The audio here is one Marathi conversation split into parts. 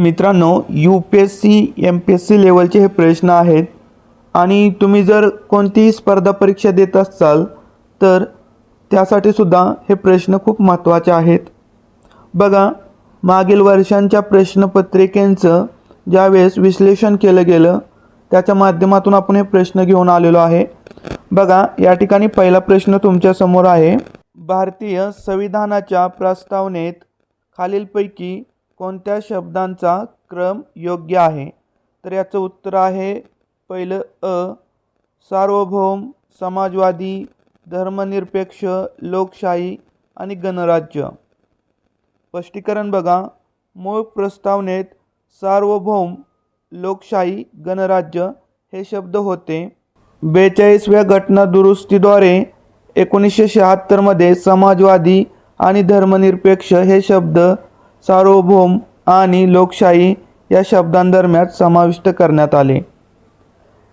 मित्रांनो U P S C M P S C लेवलचे हे प्रश्न आहेत. आणि तुम्ही जर कोणतीही स्पर्धा परीक्षा देत असाल तर त्यासाठी सुद्धा हे प्रश्न खूप महत्त्वाचे आहेत. बघा मागील वर्षांच्या प्रश्नपत्रिकेंचं ज्यावेळेस विश्लेषण केलं गेलं त्याच्या माध्यमातून आपण हे प्रश्न घेऊन आलेलो आहे. बघा या ठिकाणी पहिला प्रश्न तुमच्यासमोर आहे. भारतीय संविधानाच्या प्रस्तावनेत खालीलपैकी कोणत्या शब्दांचा क्रम योग्य आहे? तर याचं उत्तर आहे पहिलं अ सार्वभौम समाजवादी धर्मनिरपेक्ष लोकशाही आणि गणराज्य. स्पष्टीकरण बघा. मूळ प्रस्तावनेत सार्वभौम लोकशाही गणराज्य हे शब्द होते. बेचाळीसव्या घटना दुरुस्तीद्वारे एकोणीसशे शहात्तरमध्ये समाजवादी आणि धर्मनिरपेक्ष हे शब्द सार्वभौम आणि लोकशाही या शब्दांदरम्यान समाविष्ट करण्यात आले.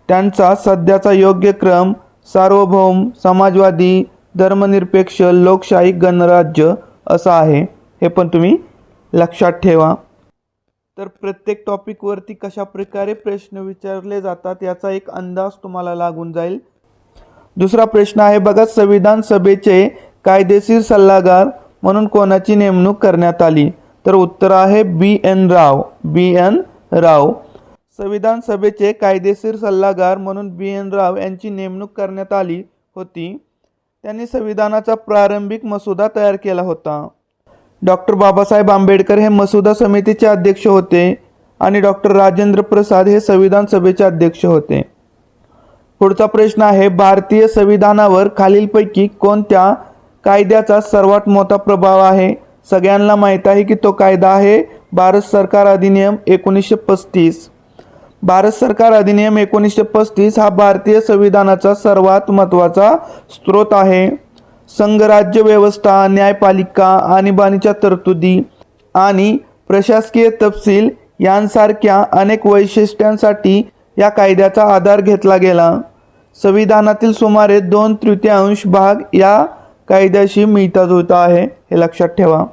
त्यांचा सध्याचा योग्य क्रम सार्वभौम समाजवादी धर्मनिरपेक्ष लोकशाही गणराज्य असा आहे. हे पण तुम्ही लक्षात ठेवा. तर प्रत्येक टॉपिकवरती कशा प्रकारे प्रश्न विचारले जातात याचा एक अंदाज तुम्हाला लागून जाईल. दुसरा प्रश्न आहे बघा संविधान सभेचे कायदेशीर सल्लागार म्हणून कोणाची नेमणूक करण्यात आली? तर उत्तर आहे बी एन राव बी एन राव. संविधान सभेचे कायदेशीर सल्लागार म्हणून बी एन राव यांची नेमणूक करण्यात आली होती. त्यांनी संविधानाचा प्रारंभिक मसुदा तयार केला होता. डॉक्टर बाबासाहेब आंबेडकर हे मसुदा समितीचे अध्यक्ष होते आणि डॉक्टर राजेंद्र प्रसाद हे संविधान सभेचे अध्यक्ष होते. पुढचा प्रश्न आहे भारतीय संविधानावर खालीलपैकी कोणत्या कायद्याचा सर्वात मोठा प्रभाव आहे? सगळ्यांना माहीत आहे की तो कायदा आहे भारत सरकार अधिनियम एकोणीसशे पस्तीस. भारत सरकार अधिनियम एकोणीसशे पस्तीस हा भारतीय संविधानाचा सर्वात महत्त्वाचा स्रोत आहे. संघराज्य व्यवस्था न्यायपालिका आणीबाणीच्या तरतुदी आणि प्रशासकीय तपशील यांसारख्या अनेक वैशिष्ट्यांसाठी या कायद्याचा आधार घेतला गेला. संविधानातील सुमारे दोन तृतीयांश भाग या कायद्याशी मिळता जुळता आहे. हे लक्षात ठेवा.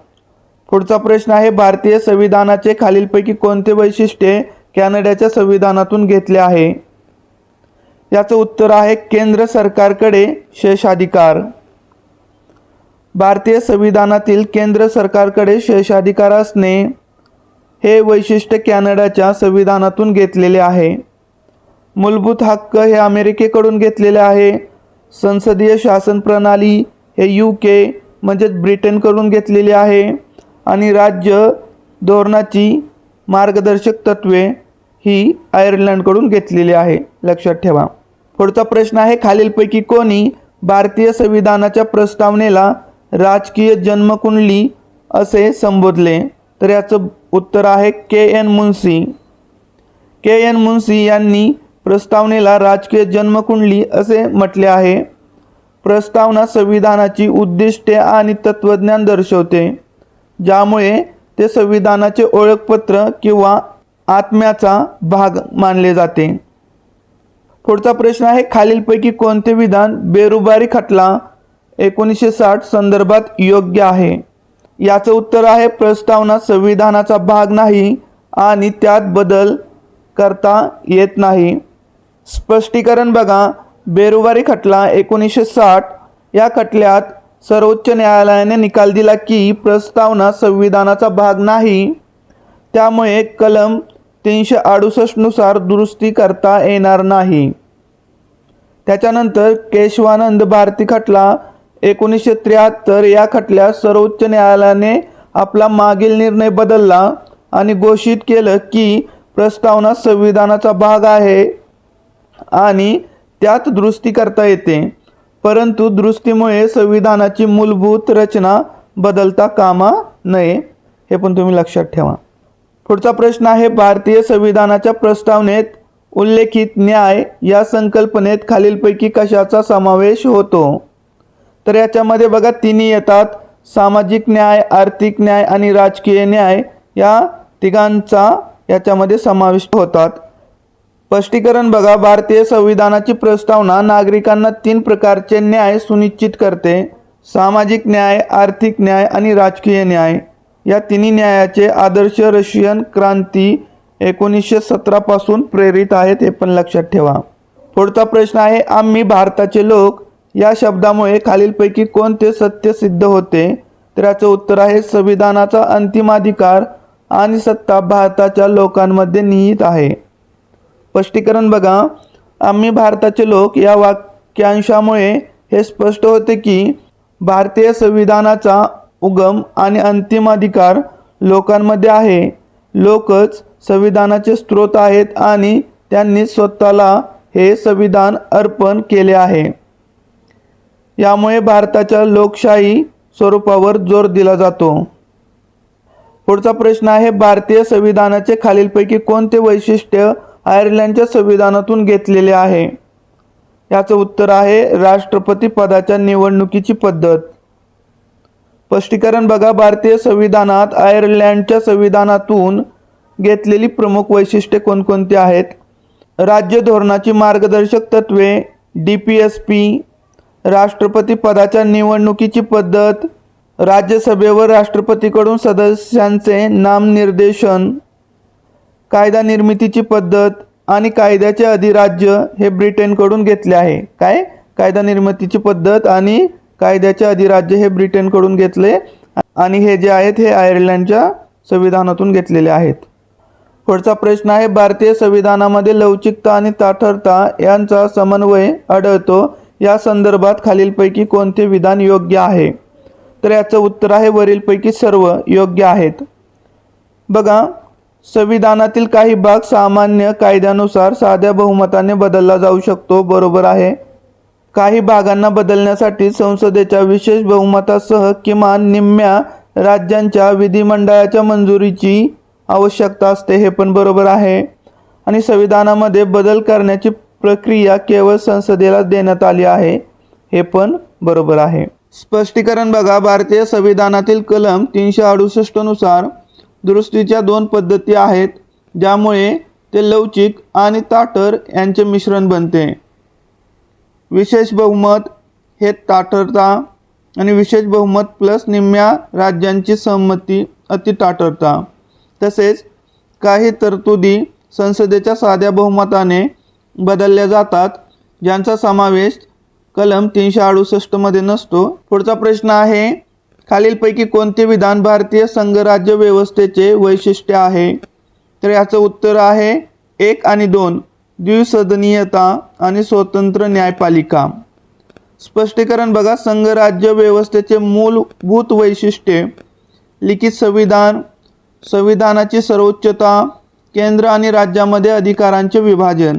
पुढचा प्रश्न आहे भारतीय संविधानाचे खालीलपैकी कोणते वैशिष्ट्ये कॅनडाच्या संविधानातून घेतले आहे? याचं उत्तर आहे केंद्र सरकारकडे शेषाधिकार भारतीय संविधानातील केंद्र सरकारकडे शेषाधिकार असणे हे वैशिष्ट्य कॅनडाच्या संविधानातून घेतलेले आहे. मूलभूत हक्क हे अमेरिकेकडून घेतलेले आहे. संसदीय शासन प्रणाली हे यू के म्हणजेच ब्रिटनकडून घेतलेली आहे. आणि राज्य धोरणाची मार्गदर्शक तत्त्वे ही आयर्लंडकडून घेतलेली आहे. लक्षात ठेवा. पुढचा प्रश्न आहे खालीलपैकी कोणी भारतीय संविधानाच्या प्रस्तावनेला राजकीय जन्मकुंडली असे संबोधले? तर याचं उत्तर आहे K N Munshi. K N Munshi यांनी प्रस्तावनेला राजकीय जन्मकुंडली असे म्हटले आहे. प्रस्तावना संविधानाची उद्दिष्टे आणि तत्त्वज्ञान दर्शवते. ज्यामुळे ते संविधानाचे ओळखपत्र किंवा आत्म्याचा भाग मानले जाते. पुढचा प्रश्न आहे खालीलपैकी कोणते विधान बेरुबारी खटला एकोणीसशे साठ संदर्भात योग्य आहे? याचं उत्तर आहे प्रस्तावना संविधानाचा भाग नाही आणि त्यात बदल करता येत नाही. स्पष्टीकरण बघा बेरुबारी खटला एकोणीसशे साठ या खटल्यात सर्वोच्च न्यायालयाने निकाल दिला की प्रस्तावना संविधानाचा भाग नाही. त्यामुळे कलम तीनशे अडुसष्टनुसार दुरुस्ती करता येणार नाही. त्याच्यानंतर केशवानंद भारती खटला एकोणीसशे त्र्याहत्तर. या खटल्यात सर्वोच्च न्यायालयाने आपला मागील निर्णय बदलला आणि घोषित केलं की प्रस्तावना संविधानाचा भाग आहे आणि त्यात दुरुस्ती करता येते. परंतु दृष्टीमुळे संविधानाची मूलभूत रचना बदलता कामा नये हे पण तुम्ही लक्षात ठेवा. पुढचा प्रश्न आहे भारतीय संविधानाच्या प्रस्तावनेत उल्लेखित न्याय या संकल्पनेत खालीलपैकी कशाचा समावेश होतो? तर याच्यामध्ये बघा तिन्ही येतात. सामाजिक न्याय आर्थिक न्याय आणि राजकीय न्याय या तिघांचा याच्यामध्ये समाविष्ट होतात. स्पष्टीकरण बघा. भारतीय संविधानाची प्रस्तावना नागरिकांना तीन प्रकारचे न्याय सुनिश्चित करते. सामाजिक न्याय आर्थिक न्याय आणि राजकीय न्याय. या तिन्ही न्यायाचे आदर्श रशियन क्रांती एकोणीसशे सतरापासून प्रेरित आहेत हे पण लक्षात ठेवा. पुढचा प्रश्न आहे आम्ही भारताचे लोक? या शब्दामुळे खालीलपैकी कोणते सत्य सिद्ध होते? तर याचं उत्तर आहे संविधानाचा अंतिमाधिकार आणि सत्ता भारताच्या लोकांमध्ये निहित आहे. स्पष्टीकरण बघा. आम्ही भारताचे लोक या वाक्यांशामुळे हे स्पष्ट होते की भारतीय संविधानाचा उगम आणि अंतिम अधिकार लोकांमध्ये आहे. लोकच संविधानाचे स्रोत आहेत आणि त्यांनी स्वतःला हे संविधान अर्पण केले आहे. यामुळे भारताच्या लोकशाही स्वरूपावर जोर दिला जातो. पुढचा प्रश्न आहे भारतीय संविधानाचे खालीलपैकी कोणते वैशिष्ट्य आयर्लंडच्या संविधानातून घेतलेले आहे. याचं उत्तर आहे राष्ट्रपती पदाच्या निवडणुकीची पद्धत. स्पष्टीकरण बघा भारतीय संविधानात आयर्लंडच्या संविधानातून घेतलेली प्रमुख वैशिष्ट्ये कोणकोणती आहेत? राज्य धोरणाची मार्गदर्शक तत्वे डी पी एस पी राष्ट्रपती पदाच्या निवडणुकीची पद्धत राज्यसभेवर राष्ट्रपतीकडून सदस्यांचे नामनिर्देशन कायदा निर्मितीची पद्धत आणि कायद्याचे अधिराज्य हे ब्रिटनकडून घेतले आहे. काय? कायदा निर्मितीची पद्धत आणि कायद्याचे अधिराज्य हे ब्रिटनकडून घेतले आणि हे जे आहेत हे आयर्लंडच्या संविधानातून घेतलेले आहेत. पुढचा प्रश्न आहे भारतीय संविधानामध्ये लवचिकता आणि ताठरता यांचा समन्वय आढळतो. या संदर्भात खालीलपैकी कोणते विधान योग्य आहे? तर याचं उत्तर आहे वरीलपैकी सर्व योग्य आहेत. बघा संविधानातील काही भाग सामान्य कायद्यानुसार साध्या बहुमताने बदलला जाऊ शकतो बरोबर आहे. काही भागांना बदलण्यासाठी संसदेच्या विशेष बहुमतासह किमान निम्म्या राज्यांच्या विधिमंडळाच्या मंजुरीची आवश्यकता असते हे पण बरोबर आहे. आणि संविधानामध्ये बदल करण्याची प्रक्रिया केवळ संसदेला देण्यात आली आहे हे पण बरोबर आहे. स्पष्टीकरण बघा भारतीय संविधानातील कलम तीनशे अडुसष्टनुसार दुरुस्तीच्या दोन पद्धती आहेत ज्यामुळे ते लवचिक आणि ताटर यांचे मिश्रण बनते. विशेष बहुमत हे ताठरता आणि विशेष बहुमत प्लस निम्म्या राज्यांची संमती अति ताठरता तसेच काही तरतुदी संसदेच्या साध्या बहुमताने बदलल्या जातात ज्यांचा समावेश कलम तीनशे अडुसष्टमध्ये नसतो. पुढचा प्रश्न आहे खालीलपैकी कोणते विधान भारतीय संघराज्य व्यवस्थेचे वैशिष्ट्य आहे? तर याचं उत्तर आहे एक आणि दोन द्विसदनीयता आणि स्वतंत्र न्यायपालिका. स्पष्टीकरण बघा संघराज्य व्यवस्थेचे मूलभूत वैशिष्ट्ये. लिखित संविधान संविधानाची सर्वोच्चता केंद्र आणि राज्यामध्ये अधिकारांचे विभाजन.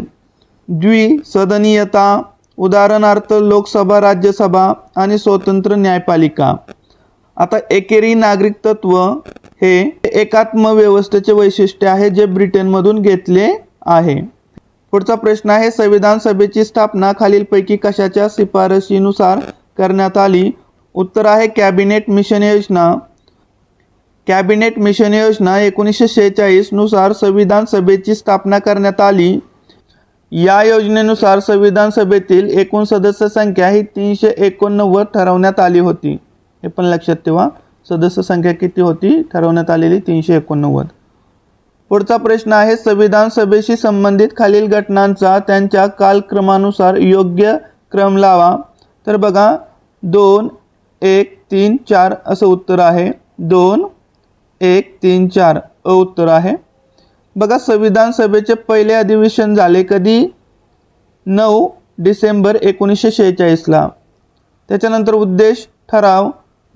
द्विसदनीयता उदाहरणार्थ लोकसभा राज्यसभा आणि स्वतंत्र न्यायपालिका. आता एकेरी नागरिकत्व हे एकात्म व्यवस्थेचे वैशिष्ट्य आहे जे ब्रिटनमधून घेतले आहे. पुढचा प्रश्न आहे संविधान सभेची स्थापना खालीलपैकी कशाच्या शिफारशीनुसार करण्यात आली? उत्तर आहे कॅबिनेट मिशन योजना. कॅबिनेट मिशन योजना एकोणीसशे शेहेचाळीसनुसार संविधान सभेची स्थापना करण्यात आली. या योजनेनुसार संविधान सभेतील एकूण सदस्य संख्या ही तीनशे एकोणनव्वद ठरवण्यात आली होती. हे पण लक्षात ठेवा. सदस्य संख्या किती होती? ठरवण्यात आलेली तीनशे एकोणनव्वद. पुढचा प्रश्न आहे संविधान सभेशी संबंधित खालील घटनांचा त्यांच्या कालक्रमानुसार योग्य क्रम लावा. तर बघा दोन एक तीन चार असं उत्तर आहे. दोन एक तीन चार अ उत्तर आहे. बघा संविधान सभेचे पहिले अधिवेशन झाले कधी? नऊ डिसेंबर एकोणीसशे शेहेचाळीसला. त्याच्यानंतर उद्देश ठराव.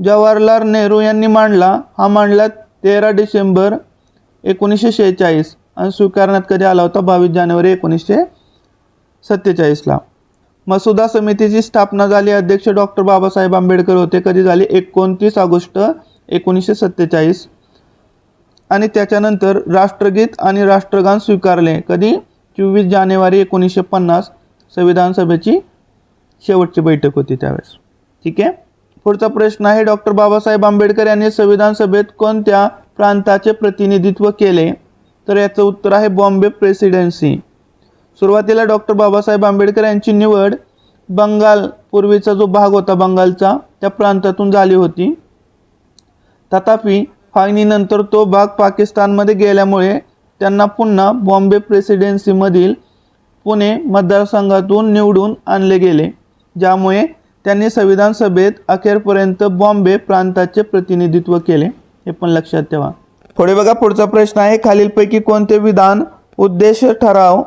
जवाहरलाल नेहरू यांनी मांडला. हा मांडला तेरा डिसेंबर एकोणीसशे शेहेचाळीस. आणि स्वीकारण्यात कधी आला होता? बावीस जानेवारी एकोणीसशे सत्तेचाळीसला. मसुदा समितीची स्थापना झाली. अध्यक्ष डॉक्टर बाबासाहेब आंबेडकर होते. कधी झाली? एकोणतीस ऑगस्ट एकोणीसशे सत्तेचाळीस. आणि त्याच्यानंतर राष्ट्रगीत आणि राष्ट्रगान स्वीकारले. कधी? चोवीस जानेवारी एकोणीसशे पन्नास. संविधान सभेची शेवटची बैठक होती त्यावेळेस. ठीक आहे? पुढचा प्रश्न आहे डॉक्टर बाबासाहेब आंबेडकर यांनी संविधान सभेत कोणत्या प्रांताचे प्रतिनिधित्व केले? तर याचं उत्तर आहे बॉम्बे प्रेसिडेन्सी. सुरुवातीला डॉक्टर बाबासाहेब आंबेडकर यांची निवड बंगाल पूर्वीचा जो भाग होता बंगालचा त्या प्रांतातून झाली होती. तथापि फाळणीनंतर तो भाग पाकिस्तानमध्ये गेल्यामुळे त्यांना पुन्हा बॉम्बे प्रेसिडेन्सीमधील पुणे मतदारसंघातून निवडून आणले गेले ज्यामुळे त्यांनी संविधान सभेत अखेरपर्यंत बॉम्बे प्रांताचे प्रतिनिधित्व केले. हे पण लक्षात ठेवा. पुढे बघा पुढचा प्रश्न आहे खालीलपैकी कोणते विधान उद्देश ठराव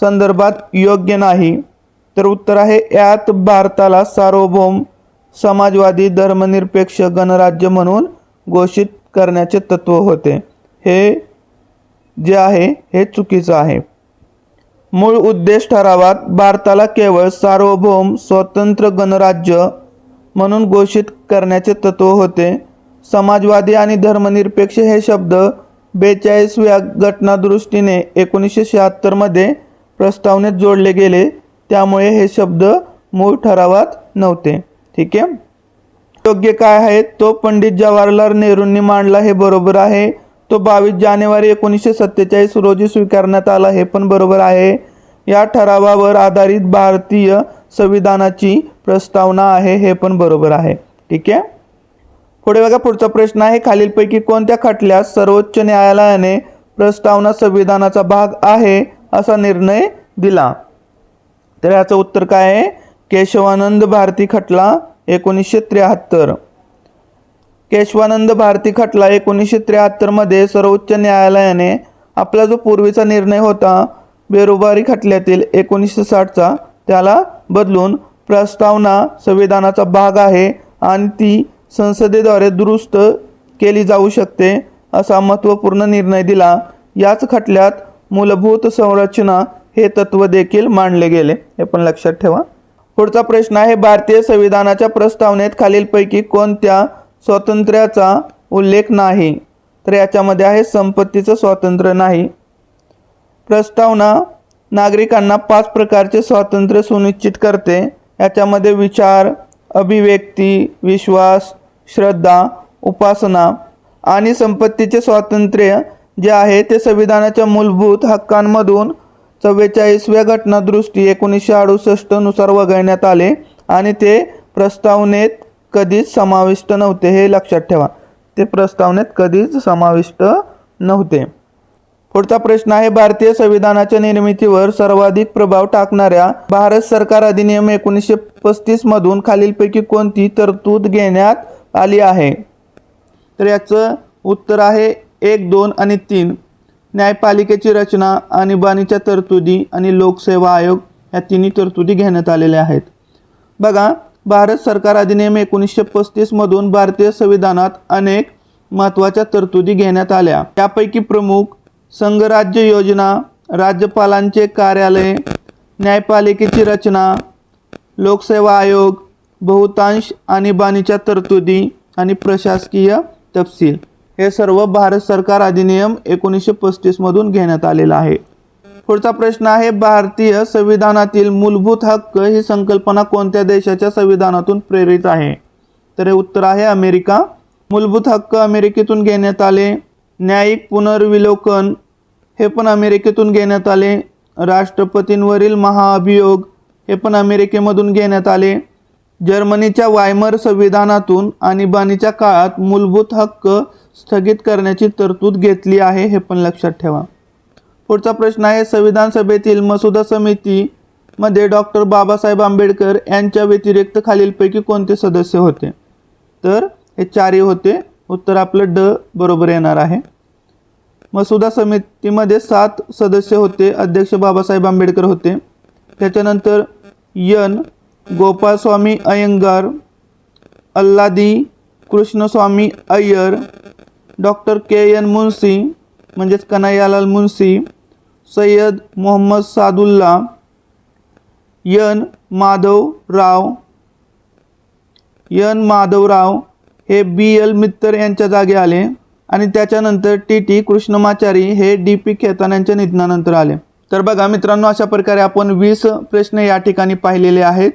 संदर्भात योग्य नाही? तर उत्तर आहे यात भारताला सार्वभौम समाजवादी धर्मनिरपेक्ष गणराज्य म्हणून घोषित करण्याचे तत्व होते. हे जे आहे हे चुकीचं आहे. मूळ उद्देश ठरावात भारताला केवळ सार्वभौम स्वतंत्र गणराज्य म्हणून घोषित करण्याचे तत्व होते. समाजवादी आणि धर्मनिरपेक्ष हे शब्द बेचाळीसव्या घटनादृष्टीने एकोणीसशे शहात्तरमध्ये प्रस्तावनेत जोडले गेले. त्यामुळे हे शब्द मूळ ठरावात नव्हते. ठीक आहे? योग्य काय आहे? तो पंडित जवाहरलाल नेहरूंनी मांडला हे बरोबर आहे. तो बावीस जानेवारी एकोणीसशे सत्तेचाळीस रोजी स्वीकारण्यात आला. हे पण बरोबर आहे. या ठरावावर आधारित भारतीय संविधानाची प्रस्तावना आहे. हे पण बरोबर आहे. ठीक आहे? पुढे बघा पुढचा प्रश्न आहे. खालीलपैकी कोणत्या खटल्यास सर्वोच्च न्यायालयाने प्रस्तावना संविधानाचा भाग आहे असा निर्णय दिला? तर याचं उत्तर काय आहे? केशवानंद भारती खटला एकोणीसशे त्र्याहत्तर. केशवानंद भारती खटला एकोणीसशे त्र्याहत्तरमध्ये सर्वोच्च न्यायालयाने आपला जो पूर्वीचा निर्णय होता बेरोबारी खटल्यातील एकोणीसशे साठचा त्याला बदलून प्रस्तावना संविधानाचा भाग आहे आणि ती संसदेद्वारे दुरुस्त केली जाऊ शकते असा महत्त्वपूर्ण निर्णय दिला. याच खटल्यात मूलभूत संरचना हे तत्व देखील मांडले गेले. हे पण लक्षात ठेवा. पुढचा प्रश्न आहे भारतीय संविधानाच्या प्रस्तावनेत खालीलपैकी कोणत्या स्वातंत्र्याचा उल्लेख नाही तर याच्यामध्ये आहे संपत्तीचं स्वातंत्र्य नाही. प्रस्तावना नागरिकांना पाच प्रकारचे स्वातंत्र्य सुनिश्चित करते. याच्यामध्ये विचार अभिव्यक्ती विश्वास श्रद्धा उपासना आणि संपत्तीचे स्वातंत्र्य जे आहे ते संविधानाच्या मूलभूत हक्कांमधून चव्वेचाळीसव्या घटनादृष्टी एकोणीसशे अडुसष्टनुसार वगळण्यात आले आणि ते प्रस्तावनेत कधीच समाविष्ट नव्हते हे लक्षात ठेवा. ते प्रस्तावनेत कधीच समाविष्ट नव्हते. पुढचा प्रश्न आहे भारतीय संविधानाच्या निर्मितीवर सर्वाधिक प्रभाव टाकणाऱ्या भारत सरकार अधिनियम एकोणीसशे पस्तीस मधून खालीलपैकी कोणती तरतूद घेण्यात आली आहे? तर याचं उत्तर आहे एक दोन आणि तीन. न्यायपालिकेची रचना आणीबाणीच्या तरतुदी आणि लोकसेवा आयोग या तिन्ही तरतुदी घेण्यात आलेल्या आहेत. बघा भारत सरकार अधिनियम एकोणीसशे पस्तीसमधून भारतीय संविधानात अनेक महत्त्वाच्या तरतुदी घेण्यात आल्या. त्यापैकी प्रमुख संघराज्य योजना राज्यपालांचे कार्यालय न्यायपालिकेची रचना लोकसेवा आयोग बहुतांश आणीबाणीच्या तरतुदी आणि प्रशासकीय तपशील. हे सर्व भारत सरकार अधिनियम एकोणीसशे पस्तीसमधून घेण्यात आलेलं आहे. पुढचा प्रश्न आहे भारतीय संविधानातील मूलभूत हक्क ही संकल्पना कोणत्या देशाच्या संविधानातून प्रेरित आहे? तर हे उत्तर आहे अमेरिका. मूलभूत हक्क अमेरिकेतून घेण्यात आले. न्यायिक पुनर्विलोकन हे पण अमेरिकेतून घेण्यात आले. राष्ट्रपतींवरील महाअभियोग हे पण अमेरिकेमधून घेण्यात आले. जर्मनीच्या वायमर संविधानातून आणीबाणीच्या काळात मूलभूत हक्क स्थगित करण्याची तरतूद घेतली आहे हे पण लक्षात ठेवा. पुढचा प्रश्न आहे संविधान सभेतील मसुदा समितीमध्ये डॉक्टर बाबासाहेब आंबेडकर यांच्या व्यतिरिक्त खालीलपैकी कोणते सदस्य होते? तर हे चारही होते. उत्तर आपलं ड बरोबर येणार आहे. मसुदा समितीमध्ये सात सदस्य होते. अध्यक्ष बाबासाहेब आंबेडकर होते. त्याच्यानंतर N Gopalaswami Ayyangar Alladi Krishnaswami Iyer doctor K N Munshi म्हणजेच कन्हैयालाल मुन्सी सय्यद मोहम्मद सादुल्ला यन माधव राव यन माधवराव हे बी एल मित्तर यांच्या जागी आले आणि त्याच्यानंतर टी टी कृष्णमाचारी हे डी पी खेतान यांच्या निधनानंतर आले. तर बघा मित्रांनो अशा प्रकारे आपण वीस प्रश्न या ठिकाणी पाहिलेले आहेत.